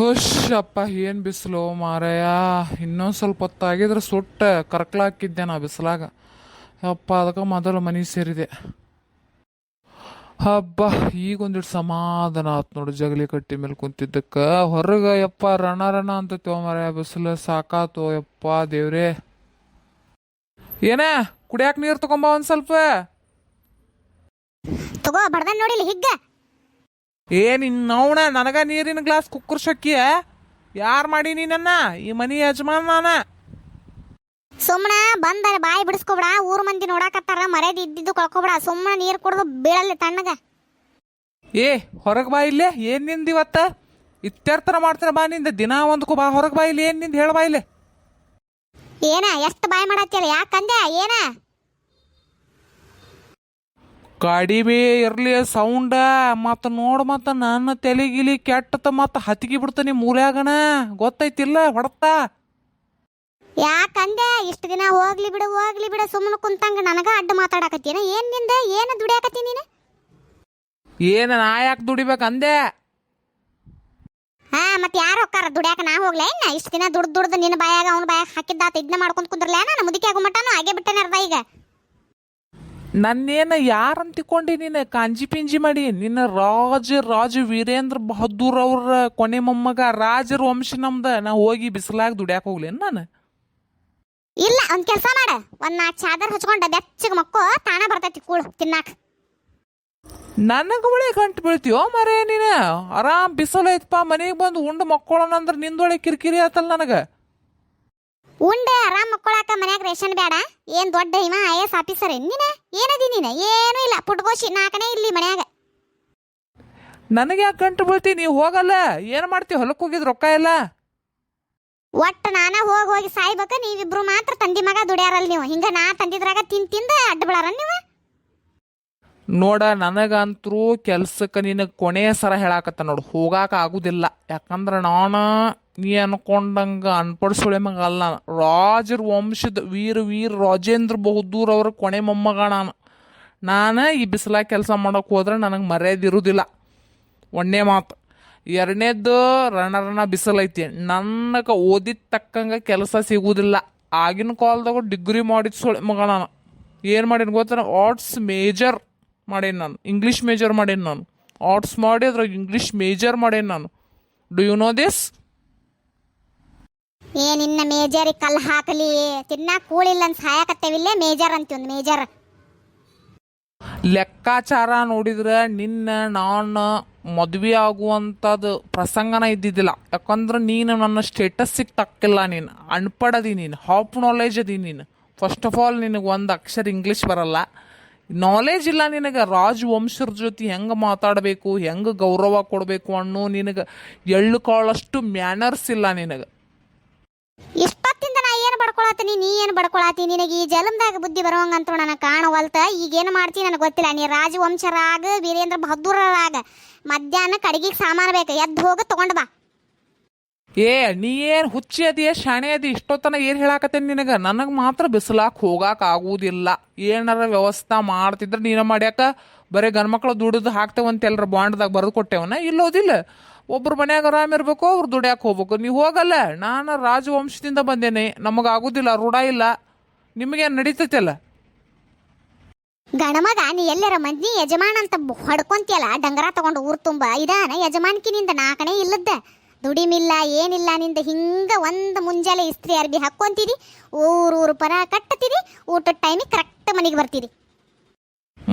ಹುಷಪ್ಪ ಏನು ಬಿಸಿಲು ಮಾರಾಯ ಇನ್ನೊಂದು ಸ್ವಲ್ಪ ಹೊತ್ತಾಗಿದ್ರೆ ಸುಟ್ಟ ಕರ್ಕಲಾಕಿದ್ದೆ ನಾ ಬಿಸಿಲಾಗ. ಅಪ್ಪ ಅದಕ್ಕೆ ಮೊದಲು ಮನೆ ಸೇರಿದೆ. ಹಬ್ಬ ಈಗ ಒಂದಿಟ್ಟು ಸಮಾಧಾನ ಆತ್ ನೋಡು ಜಗಲಿ ಕಟ್ಟಿ ಮೇಲೆ ಕುಂತಿದ್ದಕ್ಕೆ. ಹೊರಗೆ, ಯಪ್ಪ, ರಣ ರಣ ಅಂತ ಮಾರಾಯ ಬಿಸಿಲು ಸಾಕಾತು, ಯಪ್ಪ ದೇವ್ರೆ. ಏನೇ, ಕುಡಿಯಾಕ ನೀರು ತಗೊಂಬ ಒಂದು ಸ್ವಲ್ಪ? ತಗೋ ಬಡ್ದ ನೋಡಿಲ್ಲ ಹಿಗ್ಗ. ಏ ನಿನ್ನವಣ ನನಗ ನೀರಿನ ಗ್ಲಾಸ್ ಕುಕ್ಕರ್ ಶಕ್ಕಿಯ ಯಾರು ಮಾಡಿ ನೀನನ್ನ? ಈ ಮನಿ ಯಜಮಾನ ನಾನ. ಸುಮ್ಮನೆ ಬಂದ ಬಾಯಿ ಬಿಡಿಸ್ಕೊಬಿಡ ಊರ್ ಮಂದಿ ನೋಡಾಕತ್ತಾರ ಮರ್ಯಾದೆ ಇದ್ದಿದ್ದು ಕಳ್ಕೊಬಿಡ ಸುಮ್ಮನೆ ನೀರು ಕುಡ್ದು ಬೀಳಲ್ಲಿ ತಣ್ಣಗ. ಏ ಹೊರಗೆ ಬಾ ಇಲ್ಲೇ ಏನ್ನಿಂದ ಇವತ್ತ? ಇತ್ಯರ್ಥನ ಮಾಡ್ತಾರ ಬಾ ನಿಂದ ದಿನ ಒಂದಕ್ಕೂ ಬಾ ಹೊರಗೆ ಬಾ ಇಲ್ಲಿ ಏನ್ನಿಂದ ಹೇಳ ಬಾ ಇಲ್ಲಿ. ಏನ ಎಷ್ಟು ಬಾಯಿ ಮಾಡತ್ತಿಲ್ಲ ಯಾಕಂದೆ ಏನ? ಕಡಿಮೆ ಇರ್ಲಿ ಸೌಂಡ ಮತ್ತ ನೋಡು ಮತ್ತ ನನ್ನ ತಲೆಗಿಲಿ ಕೆಟ್ಟತ ಮತ್ತ ಹತ್ತಿಗೆ ಬಿಡ್ತಾನೆ ಮೂಲ್ಯಾಗಣ ಗೊತ್ತೈತಿಲ್ಲ ಹೊಡತಾ. ಯಾಕಂದೆ ಇಷ್ಟು ದಿನ ಹೋಗ್ಲಿ ಬಿಡು ಹೋಗ್ಲಿ ಬಿಡು ಸುಮ್ಮನೆ ಕುಂತಂಗ ನನಗ ಅಡ್ಡ ಮಾತಾಡಕತ್ತೀನ? ಏನ್ನಿಂದ ಏನು ದುಡಿಯಾಕತ್ತಿ ನೀನು? ಏನ ನಾ ಯಾಕೆ ದುಡಿಬೇಕು ಅಂದೆ ಹಾ ಮತ್ತೆ ಯಾರು ಹೋಗ್ತಾರ ದುಡಿಯಾಕ ನಾ ಹೋಗ್ಲೇ ಇನ್ನ ಇಷ್ಟು ದಿನ ದುಡ್ದು ದುಡ್ದು ನಿನ್ನ ಬಾಯಾಗ ಅವ್ನ ಬಾಯಾಗ ಹಾಕಿದ್ದಾತ ಇದ್ನ ಮಾಡ್ಕೊಂತ ಕುಂದ್ರಲ್ಲ ನಾನು ಮುದುಕಿ ಆಗೋ ಮಟ್ಟನು ಹಾಗೆ ಬಿಟ್ಟನೆ ಅರ್ಧ ಈಗ. ನನ್ನೇನ ಯಾರಂತಿಕೊಂಡಿ ನಿನ್ನ ನೀನು ಕಾಂಜಿ ಪಿಂಜಿ ಮಾಡಿ? ನಿನ್ನ ರಾಜ ರಾಜ ವೀರೇಂದ್ರ ಬಹದ್ದೂರ್ ಅವ್ರ ಕೊನೆ ಮೊಮ್ಮಗ ರಾಜರ ವಂಶ ನಮ್ದ. ನಾ ಹೋಗಿ ಬಿಸಿಲಾಗ ದುಡ್ಯಾಕ ಹೋಗ್ಲೇನ್ ನಾನು? ಇಲ್ಲ ಒಂದ್ ಕೆಲಸ ಮಾಡ. ಒಂದ್ ನಾಲ್ಕು ಚಾದರ್ ಹಚ್ಕೊಂಡ ಬೆಚ್ಚಗೆ ಮಕ್ಕೋ ತಾನ ಬರ್ತೈತಿ ಕೂಳು ತಿನ್ನಾಕ. ನನಗ ಒಳ್ಳೆ ಗಂಟು ಬೀಳ್ತೀಯೋ ಮರೇ ನೀನು? ಆರಾಮ್ ಬಿಸಿಲು ಐತಪ್ಪ ಮನೆಗೆ ಬಂದು ಉಂಡು ಮಕ್ಕೊಳ್ಳೋಣ ಅಂದ್ರೆ ನಿಂದೊಳೆ ಕಿರಿಕಿರಿ ಆತಲ್ಲ ನನಗ. ಉಂಡೆ ಆರಾಮ್ ಮಕ್ಕಳಾಕ ಮನ್ಯಾಗ ರೇಷನ್ ಬೇಡ ಏನ್ ದೊಡ್ಡ ಹಿಮ ಐ ಎಸ್ ಆಫೀಸರ್ ನೀನ? ಏನದಿ ನೀನ? ಏನೂ ಇಲ್ಲ. ಪುಟ್ಕೋಶಿ ನಾಲ್ಕನೇ ಇಲ್ಲಿ ಮನ್ಯಾಗ. ನನಗೆ ಯಾಕೆ ಗಂಟು ಬೀಳ್ತಿ? ನೀವು ಹೋಗಲ್ಲ. ಏನು ಮಾಡ್ತಿ? ಹೊಲಕ್ಕೆ ಹೋಗಿದ್ ರೊಕ್ಕ ಎಲ್ಲ? ಒಟ್ಟು ನಾನ ಹೋಗಿ ಹೋಗಿ ಸಾಯ್ಬೇಕ. ನೀವಿಬ್ರು ಮಾತ್ರ ತಂದಿ ಮಗ ದುಡ್ಯಾರಲ್ಲ ನೀವು. ಹಿಂಗ ನಾ ತಂದಿದ್ರಾಗ ತಿನ್ ತಿಂದ ಅಡ್ಡ ಬಿಡಾರ ನೀವು? ನೋಡ ನನಗಂತರೂ ಕೆಲ್ಸಕ್ಕೆ ನಿನಗೆ ಕೊನೆಯ ಸರ ಹೇಳಾಕತ್ತ ನೋಡು. ಹೋಗಾಕ ಆಗುದಿಲ್ಲ. ಯಾಕಂದ್ರೆ ನಾನು ನೀ ಅನ್ಕೊಂಡಂಗ ಅನ್ಪಡಿಸೋಳೆ ಮಗ ಅಲ್ಲ ರಾಜರ, ವಂಶದ ವೀರ ವೀರ ರಾಜೇಂದ್ರ ಬಹದ್ದೂರ್ ಅವ್ರ ಕೊನೆ ಮೊಮ್ಮಗ ನಾನು. ನಾನು ಈ ಬಿಸಿಲಾಗ ಕೆಲಸ ಮಾಡೋಕೆ ಹೋದ್ರೆ ನನಗೆ ಮರ್ಯಾದೆ ಇರುವುದಿಲ್ಲ ಒಂದೇ ಮಾತು. ಎರಡನೇದು ರಣರಣ ರಣ ಬಿಸಿಲೈತಿ ನನಗೆ ಓದಿದ ತಕ್ಕಂಗೆ ಕೆಲಸ ಸಿಗುವುದಿಲ್ಲ ಆಗಿನ ಕಾಲದಾಗ ಡಿಗ್ರಿ ಮಾಡಿದ ಸೊಳೆ ಮಗ ನಾನು. ಏನು ಮಾಡೀನಿ ಗೊತ್ತಾ? ಆರ್ಟ್ಸ್ ಮೇಜರ್ ಮಾಡೇನಿ ನಾನು. ಇಂಗ್ಲೀಷ್ ಮೇಜರ್ ಮಾಡೇನಿ ನಾನು. ಆರ್ಟ್ಸ್ ಮಾಡಿ ಅದ್ರಾಗ ಇಂಗ್ಲೀಷ್ ಮೇಜರ್ ಮಾಡೇನಿ ನಾನು. ಡು ಯು ನೋ ದಿಸ್ ಏ, ನಿನ್ನ ಮೇಜರಿಗೆ ಕಲ್ಲು ಹಾಕಲಿ. ತಿನ್ನಾಕ ಕೂಳಿಲ್ಲ ಅಂತ ಸಾಯಕತ್ತೇವಿಲ್ಲೇ ಮೇಜರ್ ಅಂತ ಒಂದು ಮೇಜರ್. ಲೆಕ್ಕಾಚಾರ ನೋಡಿದ್ರೆ ನಿನ್ನ, ನಾನು ಮದುವೆ ಆಗುವಂಥದ್ದು ಪ್ರಸಂಗನ ಇದ್ದಿದ್ದಿಲ್ಲ. ಯಾಕಂದ್ರೆ ನೀನು ನನ್ನ ಸ್ಟೇಟಸ್ಸಿಗೆ ತಕ್ಕಿಲ್ಲ ನೀನು. ಅನ್ಪಡದಿ ನೀನು. ಹಾಫ್ ನಾಲೆಜ್ ಅದಿ ನೀನು. ಫಸ್ಟ್ ಆಫ್ ಆಲ್ ನಿನಗೆ ಒಂದು ಅಕ್ಷರ ಇಂಗ್ಲೀಷ್ ಬರಲ್ಲ. ನಾಲೆಜ್ ಇಲ್ಲ ನಿನಗೆ. ರಾಜವಂಶರ ಜೊತೆ ಹೆಂಗೆ ಮಾತಾಡಬೇಕು, ಹೆಂಗೆ ಗೌರವ ಕೊಡಬೇಕು ಅನ್ನೋ ನಿನಗೆ ಎಳ್ಳು ಕಾಳಷ್ಟು ಮ್ಯಾನರ್ಸ್ ಇಲ್ಲ ನಿನಗೆ. ಇಷ್ಟೊತ್ತಿಂದ ನಾ ಏನು ಬಡ್ಕೊಳತ್ತೀನಿ, ನೀ ಏನು ಬಡ್ಕೊಳತಿ ನಿನಗೆ ಈ ಜಲಮ್ದಾಗ ಬುದ್ಧಿ ಬರೋಂಗ ಅಂತ ನನಗೆ ಕಾಣವಲ್ತ. ಈಗ ಏನು ಮಾಡ್ತೀನಿ ನನಗೆ ಗೊತ್ತಿಲ್ಲ. ನೀ ರಾಜವಂಶರಾಗ, ವೀರೇಂದ್ರ ಬಹದ್ದೂರರಾಗ ಮಧ್ಯಾಹ್ನ ಕಡಿಗೆ ಸಾಮಾನು ಬೇಕು. ಎದ್ದು ಹೋಗಿ, ತಗೊಂಡ್ ಬಾ. ಏ, ನೀ ಏನು ಹುಚ್ಚಿ ಅದಿ ಶಾಣೆ ಅದಿ? ಇಷ್ಟೊತ್ತನ ಏನು ಹೇಳಾಕತ್ತೇನೆ ನಿನಗೆ? ನನಗೆ ಮಾತ್ರ ಬಿಸಿಲಾಕ ಹೋಗಾಕ ಆಗುವುದಿಲ್ಲ ಏನಾರ ವ್ಯವಸ್ಥೆ ಮಾಡ್ತಿದ್ರೆ ನೀನ ಮಾಡ್ಯಾಕ ಬರೀ ಗಂಡ್ಮಕ್ಳು ದುಡಿದು ಹಾಕ್ತೇವಂತ ಎಲ್ಲರ ಬಾಂಡ್ದಾಗ ಬರೆದು ಕೊಟ್ಟೇವನ? ಇಲ್ಲೋದಿಲ್ಲ ಒಬ್ರು ಮನ್ಯಾಗ ಆರಾಮ್ ಇರ್ಬೇಕು, ಅವ್ರು ದುಡಿಯಾಕೆ ಹೋಗ್ಬೇಕು. ನೀವು ಹೋಗಲ್ಲ. ನಾನು ರಾಜವಂಶದಿಂದ ಬಂದೇನೆ. ನಮಗೆ ಆಗುದಿಲ್ಲ ರೂಢ ಇಲ್ಲ. ನಿಮಗೇನು ನಡೀತೈತಲ್ಲ? ಗಣಮಗ ನೀ ಎಲ್ಲರ ಮಂದಿ ಯಜಮಾನ ಅಂತ ಹೊಡ್ಕೊಂತಿಯಲ್ಲ? ಡಂಗರ ತಗೊಂಡು ಊರ್ ತುಂಬ ಇದಾನ? ಯಜಮಾನ್ಕಿನಿಂದ ನಾಕನೇ ಇಲ್ಲದ್ದ? ದುಡಿಮಿಲ್ಲ, ಏನಿಲ್ಲ, ನಿಂದ ಹಿಂಗ ಒಂದ್ ಮುಂಜಾನೆ ಇಸ್ತ್ರಿ ಅರ್ಬಿ ಹಾಕ್ಕೊಂತೀರಿ? ಊರು ಊರು ಪರ ಕಟ್ಟತೀರಿ? ಊಟದ ಟೈಮಿಗೆ ಕರೆಕ್ಟ್ ಮನೆಗೆ ಬರ್ತೀರಿ.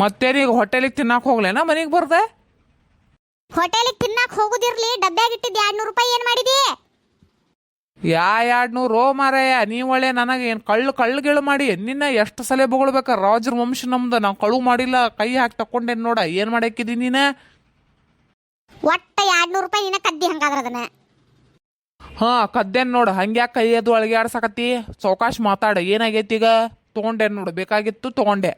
ಮತ್ತೇನೀಗ ಹೊಟ್ಟೆಲಿಗೆ ತಿನ್ನಕ್ಕೆ ಹೋಗ್ಲೇನಾ? ಮನೆಗೆ ಬರ್ದೆ? ಹೋಟೆಲಿಗೆ ತಿನ್ನಾಕ ಹೋಗುದಿರ್ಲಿ ಡಬ್ಬ್ಯಾಗ ಇಟ್ಟಿದ್ದು ಎರಡ್ ರೂಪಾಯಿ ಏನ್ ಮಾಡಿದಿ? ಯಾ ಎರಡು ನೂರು ಮಾರಾಯ ನೀವು ಒಳ್ಳೆ ನನಗೆ ಏನು ಕಳ್ಳು ಕಳ್ಳು ಗಿಳು ಮಾಡಿ ನಿನ್ನ ಎಷ್ಟು ಸಲ ಬೊಗಳ್ಬೇಕ? ರಾಜರ ವಂಶ ನಮ್ದು ನಾವು ಕಳು ಮಾಡಿಲ್ಲ ಕೈ ಹಾಕಿ ತಕೊಂಡೇನು ನೋಡ ಏನು ಮಾಡಾಕಿದಿ ನೀನು? ಒಟ್ಟ ಎರಡ್ ನೂರು ರೂಪಾಯಿ ನಿನ್ನ ಕದ್ದಿ ಹಂಗಾದ್ರ ಅದನ್ನ. ಹಾಂ ಕದ್ದೇನು ನೋಡು ಹಂಗ್ಯಾಕೆ ಕೈ ಅದು ಅಳಗೆ ಆಡ್ಸಕತ್ತಿ? ಚೌಕಾಶ್ ಮಾತಾಡ ಏನಾಗೈತಿ ಈಗ? ತಗೊಂಡೆ ನೋಡು ಬೇಕಾಗಿತ್ತು ತೊಗೊಂಡೆ.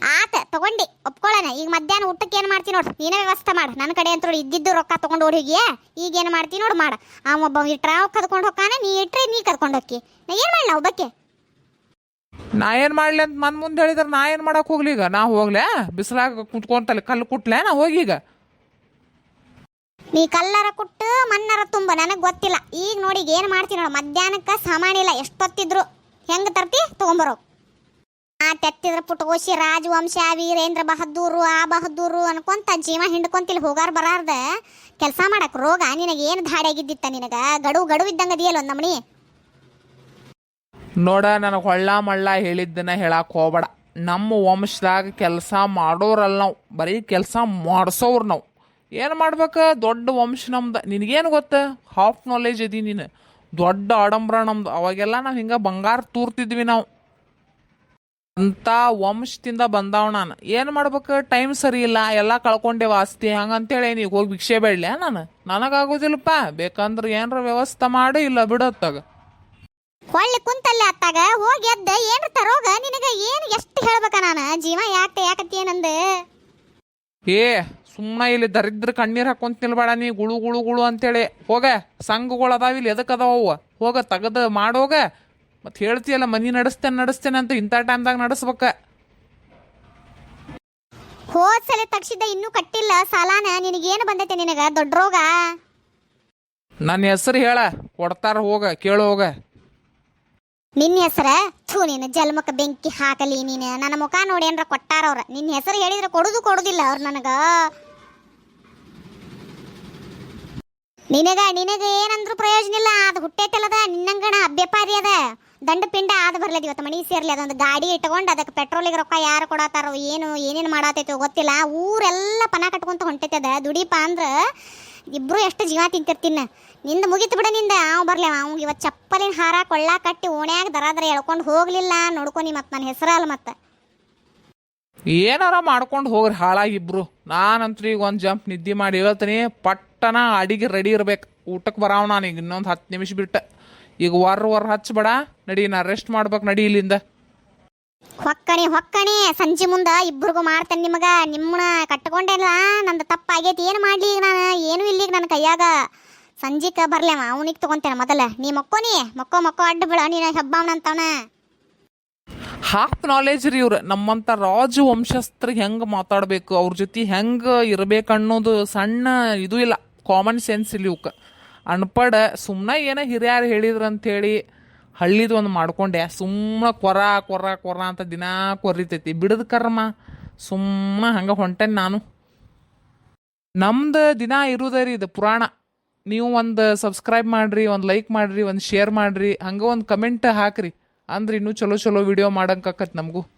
ಆತ ತಗೊಂಡಿ ಒಪ್ಕೊಳ್ಳೋಣ. ಈಗ ಮಧ್ಯಾಹ್ನ ಊಟಕ್ಕೆ ಏನು ಮಾಡ್ತೀನಿ ನೋಡು? ನೀನೇ ವ್ಯವಸ್ಥೆ ಮಾಡು. ನನ್ನ ಕಡೆ ಅಂತ ಇದ್ದಿದ್ದು ರೊಕ್ಕ ತಗೊಂಡು ಹೋಗಿಯೇ? ಹೋಗಿ ಈಗ ಏನು ಮಾಡ್ತೀನಿ ನೋಡು ಮಾಡ. ಆ ಒಬ್ಬ ಟ್ರಾವ್ ಕದ್ಕೊಂಡು ಹೋಗಾನೆ ನೀ ಇಟ್ರೆ ನೀ ಕದ್ಕೊಂಡು ಹೋಗಿ ನಾ ಏನು ಮಾಡಲ್ಲ ಒಬ್ಬಕ್ಕೆ? ನಾ ಏನು ಮಾಡ್ಲಿ ಅಂತ ಮನ್ ಮುಂದೆ ಹೇಳಿದ್ರೆ ನಾ ಏನು ಮಾಡಕ್ಕೆ ಹೋಗ್ಲಿ ಈಗ? ನಾ ಹೋಗ್ಲೆ? ಬಿಸಿಲಾಗ ಕುತ್ಕೊಂತಲ್ಲಿ ಕಲ್ಲು ಕುಟ್ಲೆ? ನಾ ಹೋಗಿ ಈಗ? ನೀ ಕಲ್ಲರ ಕುಟ್ಟು ಮಣ್ಣರ ತುಂಬ ನನಗೆ ಗೊತ್ತಿಲ್ಲ. ಈಗ ನೋಡಿ ಏನು ಮಾಡ್ತೀನಿ ನೋಡು? ಮಧ್ಯಾಹ್ನಕ್ಕೆ ಸಾಮಾನಿಲ್ಲ ಎಷ್ಟೊತ್ತಿದ್ರು. ಹೆಂಗೆ ತರ್ತಿ? ತೊಗೊಂಬರೋ ಆ ತೆತ್ತಿದ್ರ ಪುಟಗೋಶಿ ರಾಜವಂಶ ವೀರೇಂದ್ರ ಬಹದ್ದೂರು, ಆ ಬಹದ್ದೂರು ಅನ್ಕೊಂತ ಜೀವ ಹಿಂಡ್ಕೊಂತಿಲ್ ಹೋಗಾರ ಬರಾರ್ದ ಕೆಲಸ ಮಾಡಕ್ ರೋಗ ನಿನಗೆ ಏನು ಧಾಡಿ ಆಗಿದ್ದಿತ್ತ ನಿನಗ? ಗಡು ಗಡು ಇದ್ದಂಗ ಅದಿಯಲ್ಲ ಒಂದು ನಮನಿ? ನೋಡ, ನನಗೆ ಹೊಳ್ಳ ಮಳ್ಳ ಹೇಳಿದ್ದನ್ನ ಹೇಳಕ್ ಹೋಗ್ಬೇಡ. ನಮ್ಮ ವಂಶದಾಗ ಕೆಲಸ ಮಾಡೋರಲ್ಲ ನಾವು, ಬರೀ ಕೆಲಸ ಮಾಡಿಸೋರು ನಾವು. ಏನು ಮಾಡ್ಬೇಕು? ದೊಡ್ಡ ವಂಶ ನಮ್ದು. ನಿನಗೇನು ಗೊತ್ತ? ಹಾಫ್ ನಾಲೆಜ್ ಅದಿ ನೀನು. ದೊಡ್ಡ ಆಡಂಬರ ನಮ್ದು. ಅವಾಗೆಲ್ಲ ನಾವು ಹಿಂಗೆ ಬಂಗಾರ ತೂರ್ತಿದ್ವಿ ನಾವು. ಅಂತ ವಂಶದಿಂದ ಬಂದಾವ ನಾನು. ಏನು ಮಾಡ್ಬೇಕು? ಟೈಮ್ ಸರಿ ಇಲ್ಲ ಎಲ್ಲ ಕಳ್ಕೊಂಡೇವ ಆಸ್ತಿ ಹಂಗಂತೇಳಿ ನೀವು ಹೋಗಿ ಭಿಕ್ಷೆ ಬೇಡಲೆ ನಾನು? ನನಗಾಗೋದಿಲ್ಲಪ್ಪ ಬೇಕಂದ್ರೆ ಏನಾರ ವ್ಯವಸ್ಥೆ ಮಾಡು ಇಲ್ಲ ಬಿಡತ್ತಾಗ ಹೊಳ್ಳಿ ಕುಂತಲ್ಲೇ ಅತ್ತಾಗ ಹೋಗಿ ಎದ್ದ ಏನ್ರ ತರೋಗ ನಿನಗ ಏನು ಎಷ್ಟು ಹೇಳ್ಬೇಕ ನಾನು? ಜೀವ ಯಾಕೆ ಯಾಕತ್ತಿ ಏನಂದ ಏ ಸುಮ್ಮನೆ ಇಲ್ಲಿ ದರಿದ್ರ ಕಣ್ಣೀರು ಹಾಕೊಂತ ನಿಲ್ಬೇಡ ನೀ ಗುಳು ಗುಳು ಗುಳು ಅಂತೇಳಿ. ಹೋಗ ಸಂಘಗಳು ಅದಾವ ಇಲ್ಲಿ ಎದಕ್ಕೆ ಅದಾವ ಅವು? ಹೋಗ ತೆಗೆದು ಮಾಡೋಗ ಮತ್ತೆ ಹೇಳ್ತೀಯಲ್ಲ ಮನಿ ನಡೆಸ್ತೇನೆ ನಡೆಸ್ತೇನೆ ಅಂತ ಇಂಥ ಟೈಮ್ದಾಗ ನಡೆಸ್ಬೇಕ. ಹೋದ್ ಸಲ ತಕ್ಷಿದ ಇನ್ನೂ ಕಟ್ಟಿಲ್ಲ ಸಾಲಾನ ನಿನಗೇನು ಬಂದೈತೆ ನಿನಗ ದೊಡ್ಡ ರೋಗ? ನನ್ನ ಹೆಸರು ಹೇಳ ಕೊಡ್ತಾರ ಹೋಗ ಕೇಳು ಹೋಗ. ನಿನ್ನ ಹೆಸರ? ಥೂ ನೀನು ಜಲ್ಮಕ್ಕ ಬೆಂಕಿ ಹಾಕಲಿ ನೀನು. ನನ್ನ ಮುಖ ನೋಡಿ ಏನ್ರ ಕೊಟ್ಟಾರ ಅವ್ರ. ನಿನ್ನ ಹೆಸರು ಹೇಳಿದ್ರೆ ಕೊಡುದು ಕೊಡುದಿಲ್ಲ ಅವ್ರು ನನಗ. ನಿನಗ ನಿನಗ ಏನಂದ್ರು ಪ್ರಯೋಜನ ಇಲ್ಲ. ಅದು ಹುಟ್ಟೈತಲ್ಲದ ನಿನ್ನಂಗಣ ಅಭ್ಯಪಾರಿ ಅದ. ದಂಡ ಪಿಂಡ ಆದ ಬರ್ಲದ ಇವತ್ತು ಮನಿ ಸೇರ್ಲಿ. ಅದೊಂದು ಗಾಡಿ ಇಟ್ಕೊಂಡು ಅದಕ್ಕೆ ಪೆಟ್ರೋಲಿಗೆ ರೊಕ್ಕ ಯಾರು ಕೊಡತ್ತಾರೋ ಏನು, ಏನೇನು ಮಾಡತ್ತೈತೋ ಗೊತ್ತಿಲ್ಲ. ಊರೆಲ್ಲ ಪನ ಕಟ್ಕೊಂತ ಹೊಂಟೈತೆ ಅದ. ದುಡಿಪ ಅಂದ್ರ ಇಬ್ರು ಎಷ್ಟು ಜೀವ ತಿಂತಿರ್ತಿನ್ನ ನಿಂದ ಮುಗಿತು ಬಿಡ ನಿಂದ. ಅವ್ ಬರ್ಲಿ ಅವ್ಗೆ ಇವತ್ತು ಚಪ್ಪಲಿನ ಹಾರ ಕೊಳ್ಳ ಕಟ್ಟಿ ಓಣ್ಯಾಗ ದರಾದ್ರ ಎಳ್ಕೊಂಡು ಹೋಗ್ಲಿಲ್ಲ. ನೋಡ್ಕೊನಿ ಮತ್ತೆ ನನ್ನ ಹೆಸರಲ್ಲ ಮತ್ತೆ. ಏನಾರ ಮಾಡ್ಕೊಂಡು ಹೋಗ್ರಿ ಹಾಳಾಗಿಬ್ರು ನಾನಂತೂ ಈಗ ಒಂದು ಜಂಪ್ ನಿದ್ದೆ ಮಾಡಿ ಹೇಳ್ತೀನಿ, ಪಟ್ಟನ ಅಡಿಗೆ ರೆಡಿ ಇರ್ಬೇಕು. ಊಟಕ್ಕೆ ಬರಾವ ನಾನು ಈಗ ಇನ್ನೊಂದು ಹತ್ತು ನಿಮಿಷ ಬಿಟ್ಟು. ಈಗ ವಾರ ವಾರ ಹಚ್ಚಬೇಡ. ನಡಿ ನಾ ರೆಸ್ಟ್ ಮಾಡ್ಬೇಕು ನಡಿ ಇಲ್ಲಿಂದ. ಹೊಕ್ಕಣಿ ಹೊಕ್ಕಣಿ. ಸಂಜೆ ಮುಂದ ಇಬ್ರಿಗೂ ಮಾಡ್ತೇನೆ ನಿಮಗ. ನಿಮ್ಮನ್ನ ಕಟ್ಕೊಂಡೇನ ನಂದು ತಪ್ಪಾಗೈತಿ. ಏನು ಮಾಡ್ಲಿ ಈಗ ನಾನು? ಏನು ಇಲ್ಲಿ ಈಗ ನನ್ನ ಕೈಯಾಗ. ಸಂಜಿಕ ಬರ್ಲೇವ ಅವನಿಗೆ ತಗೊಂತೇನೆ ಮೊದಲ. ನೀ ಮಕ್ಕೋನಿ ಮಕ್ಕೋ ಮಕ್ಕೋ ಅಡ್ಡ ಬಿಡ. ನೀನು ಹೆಬ್ಬಾವನಂತವನ ಹಾಫ್ ನಾಲೆಜ್ ರೀ ಇವ್ರು. ನಮ್ಮಂಥ ರಾಜ ವಂಶಸ್ಥರಿಗೆ ಹೆಂಗೆ ಮಾತಾಡಬೇಕು? ಅವ್ರ ಜೊತೆ ಹೆಂಗೆ ಇರಬೇಕು ಅನ್ನೋದು ಸಣ್ಣ ಇದು ಇಲ್ಲ. ಕಾಮನ್ ಸೆನ್ಸ್ ಇಲ್ಲಿ ಇವಕ್ಕೆ ಅನ್ಪಡ ಸುಮ್ಮನೆ ಏನೋ ಹಿರಿಯರು ಹೇಳಿದ್ರು ಹೇಳಿ ಹಳ್ಳಿದು ಒಂದು ಮಾಡ್ಕೊಂಡೆ. ಸುಮ್ಮನೆ ಕೊರ ಕೊರ ಕೊರ ಅಂತ ದಿನಾ ಕೊರಿತೈತಿ. ಬಿಡದ ಕರ್ಮ ಸುಮ್ಮನೆ ಹಂಗೆ ಹೊಂಟೇನೆ ನಾನು. ನಮ್ದು ದಿನ ಇರುವುದರಿ ಇದು ಪುರಾಣ. ನೀವು ಒಂದು ಸಬ್ಸ್ಕ್ರೈಬ್ ಮಾಡಿರಿ, ಒಂದು ಲೈಕ್ ಮಾಡಿರಿ, ಒಂದು ಶೇರ್ ಮಾಡಿರಿ, ಹಂಗೆ ಒಂದು ಕಮೆಂಟ್ ಹಾಕ್ರಿ. ಅಂದ್ರೆ ಇನ್ನೂ ಚಲೋ ಚಲೋ ವಿಡಿಯೋ ಮಾಡಂಗಾಕತ್ ನಮಗೂ.